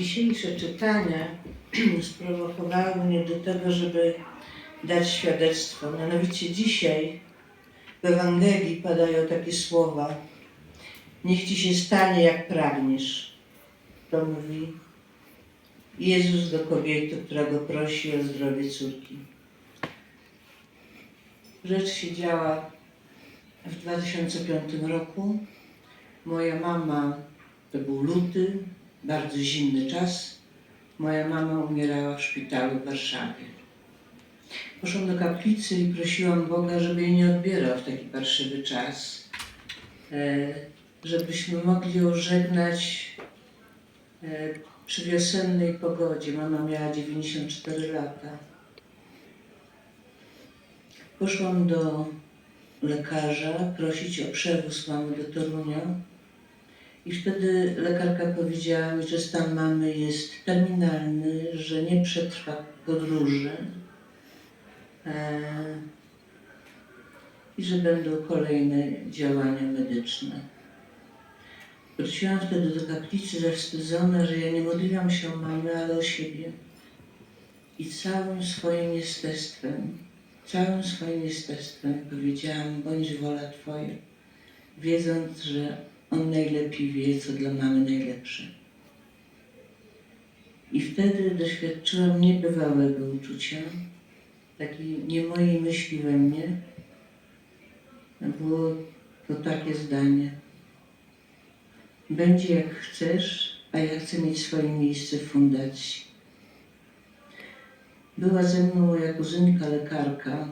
Dzisiejsze czytania sprowokowały mnie do tego, żeby dać świadectwo. Mianowicie dzisiaj w Ewangelii padają takie słowa. Niech ci się stanie jak pragniesz. To mówi Jezus do kobiety, która go prosi o zdrowie córki. Rzecz się działa w 2005 roku. Moja mama, to był luty, bardzo zimny czas. Moja mama umierała w szpitalu w Warszawie. Poszłam do kaplicy i prosiłam Boga, żeby jej nie odbierał w taki parszywy czas, e, żebyśmy mogli ją żegnać e, przy wiosennej pogodzie. Mama miała 94 lata. Poszłam do lekarza prosić o przewóz mamy do Torunia. I wtedy lekarka powiedziała mi, że stan mamy jest terminalny, że nie przetrwa podróży e, i że będą kolejne działania medyczne. Wróciłam wtedy do kaplicy zawstydzona, że ja nie modliłam się o mamę, ale o siebie. I całym swoim jestestwem, całym swoim jestestwem powiedziałam, bądź wola Twoja, wiedząc, że On najlepiej wie, co dla mamy najlepsze. I wtedy doświadczyłam niebywałego uczucia, takiej nie mojej myśli we mnie. Było to takie zdanie. Będzie jak chcesz, a ja chcę mieć swoje miejsce w fundacji. Była ze mną moja kuzynka lekarka,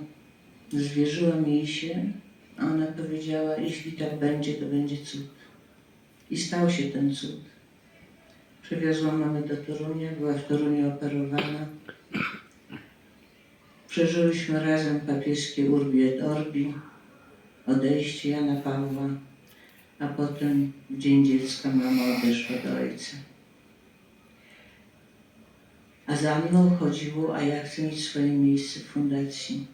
zwierzyłam jej się, a ona powiedziała, jeśli tak będzie, to będzie cud. I stał się ten cud. Przewiozłam mamę do Torunia, była w Toruniu operowana. Przeżyłyśmy razem papieskie Urbi et Orbi, odejście Jana Pawła, a potem w Dzień Dziecka mama odeszła do ojca. A za mną chodziło, a ja chcę mieć swoje miejsce w fundacji.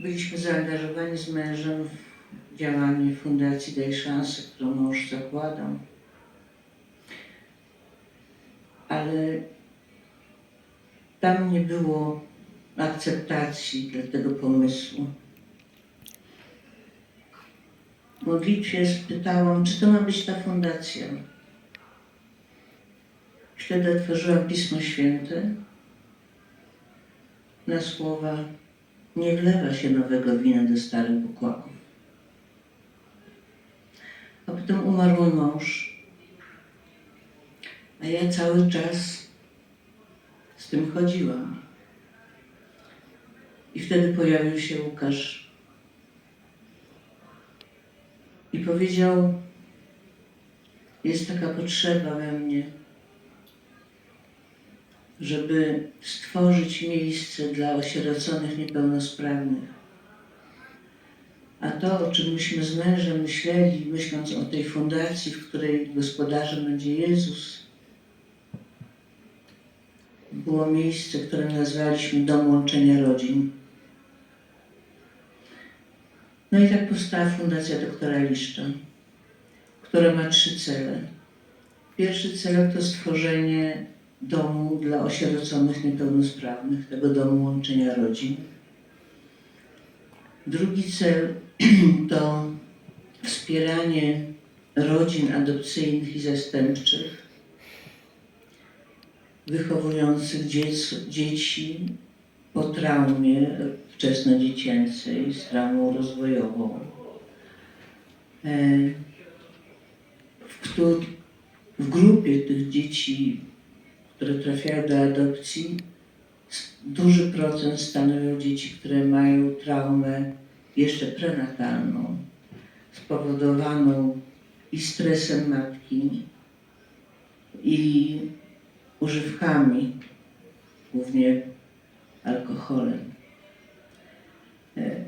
Byliśmy zaangażowani z mężem w działanie Fundacji Daj Szansę, którą mąż zakładał. Ale tam nie było akceptacji dla tego pomysłu. W modlitwie spytałam, czy to ma być ta fundacja. Wtedy otworzyłam Pismo Święte na słowa nie wlewa się nowego wina do starych bukłaków. A potem umarł mój mąż, a ja cały czas z tym chodziłam. I wtedy pojawił się Łukasz i powiedział: Jest taka potrzeba we mnie, żeby stworzyć miejsce dla osieroconych niepełnosprawnych. A to, o czym myśmy z mężem myśleli, myśląc o tej fundacji, w której gospodarzem będzie Jezus, było miejsce, które nazwaliśmy Dom Łączenia Rodzin. No i tak powstała Fundacja Doktora Liszcza, która ma trzy cele. Pierwszy cel to stworzenie domu dla osieroconych niepełnosprawnych, tego domu łączenia rodzin. Drugi cel to wspieranie rodzin adopcyjnych i zastępczych, wychowujących dziec, dzieci po traumie wczesnodziecięcej z traumą rozwojową, e, w, w grupie tych dzieci które trafiają do adopcji, duży procent stanowią dzieci, które mają traumę jeszcze prenatalną, spowodowaną i stresem matki, i używkami, głównie alkoholem. E,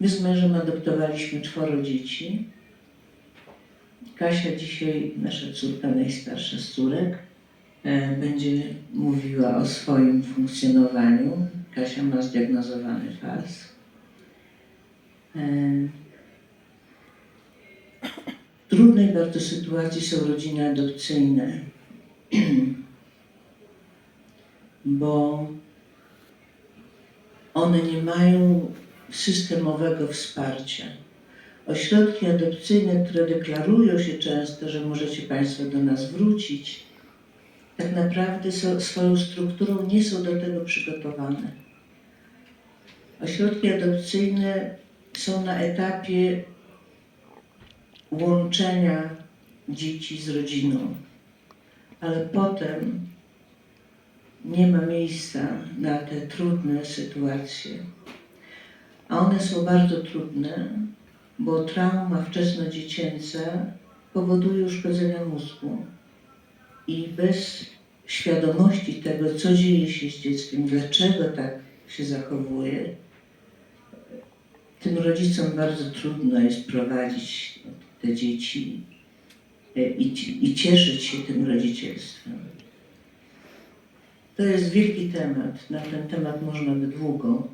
My z mężem adoptowaliśmy czworo dzieci. Kasia dzisiaj, nasza córka najstarsza z córek, e, będzie mówiła o swoim funkcjonowaniu. Kasia ma zdiagnozowany FAS. Trudnej bardzo sytuacji są rodziny adopcyjne. bo one nie mają systemowego wsparcia. Ośrodki adopcyjne, które deklarują się często, że możecie Państwo do nas wrócić, tak naprawdę so, swoją strukturą nie są do tego przygotowane. Ośrodki adopcyjne są na etapie łączenia dzieci z rodziną, ale potem nie ma miejsca na te trudne sytuacje. A one są bardzo trudne, bo trauma wczesnodziecięca powoduje uszkodzenia mózgu. I bez świadomości tego, co dzieje się z dzieckiem, dlaczego tak się zachowuje, tym rodzicom bardzo trudno jest prowadzić te dzieci e, i, i cieszyć się tym rodzicielstwem. To jest wielki temat. Na ten temat można by długo.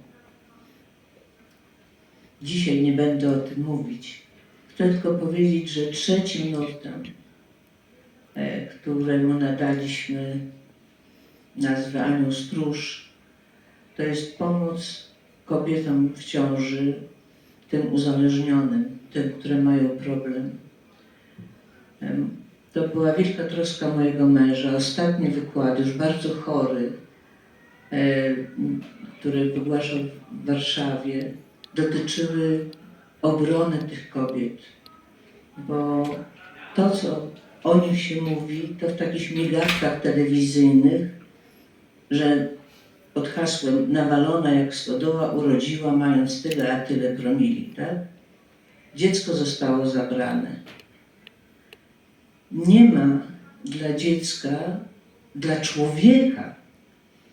Dzisiaj nie będę o tym mówić. Chcę tylko powiedzieć, że trzecim nurtem, e, któremu nadaliśmy nazwę Anioł Stróż, to jest pomoc kobietom w ciąży, tym uzależnionym, tym, które mają problem. Em, To była wielka troska mojego męża. Ostatnie wykłady, już bardzo chory, m, które wygłaszał w Warszawie, dotyczyły obrony tych kobiet. Bo to, co o nich się mówi, to w takich migawkach telewizyjnych, że pod hasłem nawalona jak stodoła urodziła, mając tyle, a tyle promili, tak? Dziecko zostało zabrane. Nie ma dla dziecka, dla człowieka,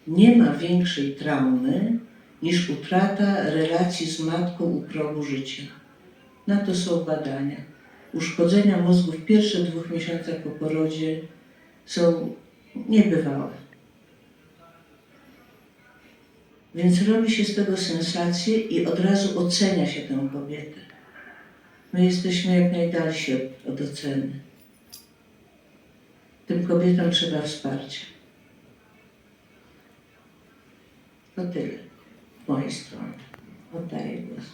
nie ma większej traumy niż utrata relacji z matką u progu życia. Na to są badania. Uszkodzenia mózgu w pierwszych dwóch miesiącach po porodzie są niebywałe. Więc robi się z tego sensację i od razu ocenia się tę kobietę. My jesteśmy jak najdalsi od, oceny. Tym kobietom trzeba wsparcia. To tyle z mojej strony. Oddaję głos.